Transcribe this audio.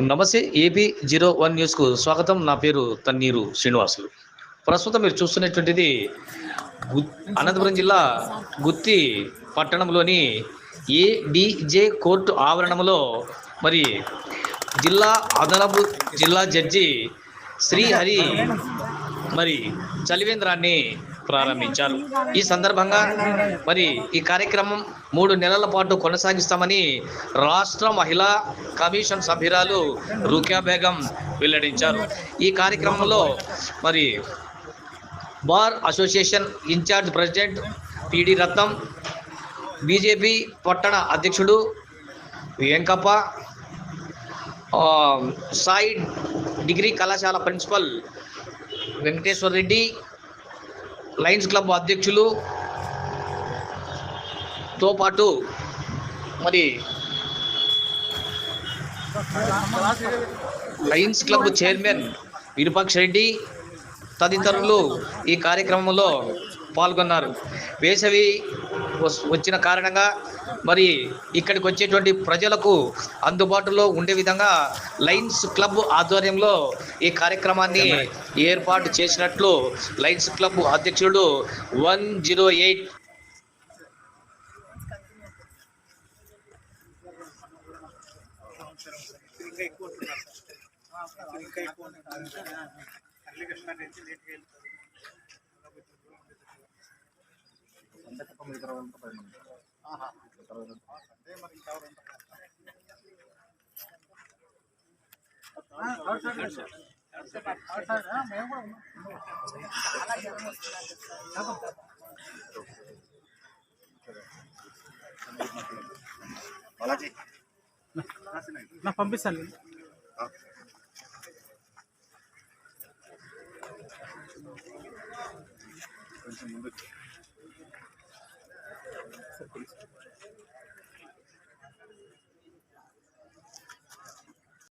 నమస్తే AP zero one న్యూస్కు స్వాగతం. నా పేరు తన్నీరు శ్రీనివాసులు. ప్రస్తుతం మీరు చూస్తున్నటువంటిది గు- అనంతపురం జిల్లా గుత్తి పట్టణంలోని ఏడిజే కోర్టు ఆవరణంలో మరి జిల్లా అదనపు జిల్లా జడ్జి శ్రీహరి మరి చలివేంద్రాన్ని ప్రారంభించారు. ఈ సందర్భంగా మరి ఈ కార్యక్రమం మూడు నెలల పాటు కొనసాగిస్తామని రాష్ట్ర మహిళా కమిషన్ సభ్యురాలు రుఖ్యా బేగం వెల్లడించారు. ఈ కార్యక్రమంలో మరి bar association incharge president PD Ratnam BJP పట్టణ అధ్యక్షుడు వెంకప్ప సాయి డిగ్రీ కళాశాల principal Venkateswara Reddy lions club అధ్యక్షులు తో పాటు మరి lions club chairman Virupaksha Reddy తదితరులు ఈ కార్యక్రమంలో పాల్గొన్నారు. వేసవి వచ్చిన కారణంగా మరి ఇక్కడికి వచ్చేటువంటి ప్రజలకు అందుబాటులో ఉండే విధంగా లయన్స్ క్లబ్ ఆధ్వర్యంలో ఈ కార్యక్రమాన్ని ఏర్పాటు చేసినట్లు లయన్స్ క్లబ్ అధ్యక్షుడు వన్ జీరో ఎయిట్ ఇంకా ఎక్కువ ఉంటున్నారు సార్ ఇంకా ఎక్కువ ఉంటున్నారు అరళి కృష్ణ నుంచి లేట్గా వెళ్తారు ఆహా. అదే మరి ఇంకా ఎవరు ఉంటారు? ఆ, అవును సార్, అవును సార్. అవును సార్, ఆ, మేము కూడా ఉన్నాం. బాలాజీ నాకు పంపిస్తాను నేను. కొంచెం ముందుకు